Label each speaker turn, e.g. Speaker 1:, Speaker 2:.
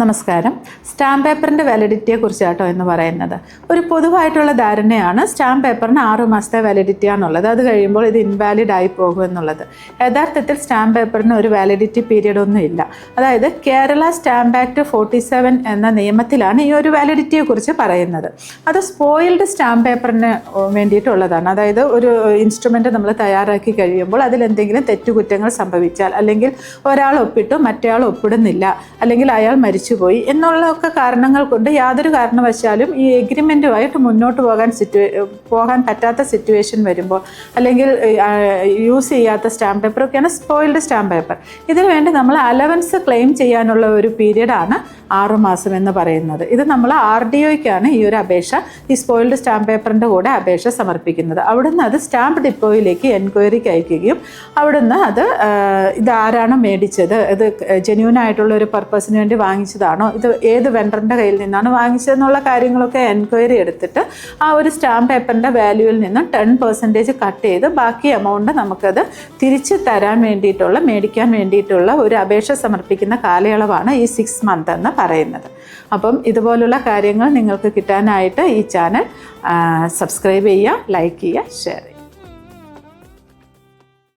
Speaker 1: നമസ്കാരം. സ്റ്റാമ്പ് പേപ്പറിന്റെ വാലിഡിറ്റിയെ കേട്ടോ എന്ന് പറയുന്നത്. ഒരു പൊതുവായിട്ടുള്ള ധാരണയാണ് സ്റ്റാമ്പ് പേപ്പറിന് ആറു മാസത്തെ വാലിഡിറ്റി ആണുള്ളത്. അത് കഴിയുമ്പോൾ ഇത് ഇൻവാലിഡ് ആയി പോകും എന്നുള്ളത്. യഥാർത്ഥത്തിൽ സ്റ്റാമ്പ് പേപ്പറിന് ഒരു വാലിഡിറ്റി പീരീഡ് ഒന്നും ഇല്ല. അതായത് Kerala stamp act forty seven എന്ന നിയമത്തിലാണ് ഈ ഒരു വാലിഡിറ്റിയെ കുറിച്ച് പറയുന്നത്. അത് സ്പോയിൽഡ് സ്റ്റാമ്പ് പേപ്പറിന് വേണ്ടിയിട്ടുള്ളതാണ്. അതായത് ഒരു ഇൻസ്ട്രുമെന്റ് നമ്മൾ തയ്യാറാക്കി കഴിയുമ്പോൾ അതിൽ എന്തെങ്കിലും തെറ്റുകുറ്റങ്ങൾ സംഭവിച്ചാൽ അല്ലെങ്കിൽ ഒരാൾ ഒപ്പിട്ടു മറ്റേയാൾ ഒപ്പിടുന്നില്ല അല്ലെങ്കിൽ അയാൾ മരിച്ചുപോയി എന്നുള്ളതൊക്കെ കാരണങ്ങൾ കൊണ്ട് യാതൊരു കാരണവശാലും ഈ എഗ്രിമെന്റുമായിട്ട് മുന്നോട്ട് പോകാൻ സിറ്റുവേ പോകാൻ പറ്റാത്ത സിറ്റുവേഷൻ വരുമ്പോൾ അല്ലെങ്കിൽ യൂസ് ചെയ്യാത്ത സ്റ്റാമ്പ് പേപ്പറൊക്കെയാണ് സ്പോയിൽഡ് സ്റ്റാമ്പ് പേപ്പർ ഇതിനു വേണ്ടി നമ്മൾ അലവൻസ് ക്ലെയിം ചെയ്യാനുള്ള ഒരു പീരീഡാണ് ആറുമാസം എന്ന് പറയുന്നത്. ഇത് നമ്മൾ ആർ ഡി ഒയ്ക്കാണ് ഈ ഒരു അപേക്ഷ ഈ സ്പോയിൽഡ് സ്റ്റാമ്പ് പേപ്പറിന്റെ കൂടെ അപേക്ഷ സമർപ്പിക്കുന്നത്. അവിടുന്ന് അത് സ്റ്റാമ്പ് ഡിപ്പോയിലേക്ക് എൻക്വയറിക്ക് അയക്കുകയും അവിടുന്ന് അത് ഇതാരാണ് മേടിച്ചത്? ഇത് ജെന്യൂൻ ആയിട്ടുള്ള ഒരു പർപ്പസിന് വേണ്ടി വാങ്ങിച്ചതാണോ? ഇത് ഏത് വെണ്ടറിന്റെ കയ്യിൽ നിന്നാണ് വാങ്ങിച്ചതെന്നുള്ള കാര്യങ്ങളൊക്കെ എൻക്വയറി എടുത്തിട്ട് ആ ഒരു സ്റ്റാമ്പ് പേപ്പറിന്റെ വാല്യൂവിൽ നിന്നും ടെൻ പെർസെന്റേജ് കട്ട് ചെയ്ത് ബാക്കി എമൗണ്ട് നമുക്കത് തിരിച്ച് തരാൻ വേണ്ടിയിട്ടുള്ള മേടിക്കാൻ വേണ്ടിയിട്ടുള്ള ഒരു അപേക്ഷ സമർപ്പിക്കുന്ന കാലയളവാണ് ഈ സിക്സ് മന്ത് എന്ന്. പറയുന്നത്. അപ്പം ഇതുപോലുള്ള കാര്യങ്ങൾ നിങ്ങൾക്ക് കിട്ടാനായിട്ട് ഈ ചാനൽ സബ്സ്ക്രൈബ് ചെയ്യുക ലൈക്ക് ചെയ്യുക ഷെയർ ചെയ്യുക.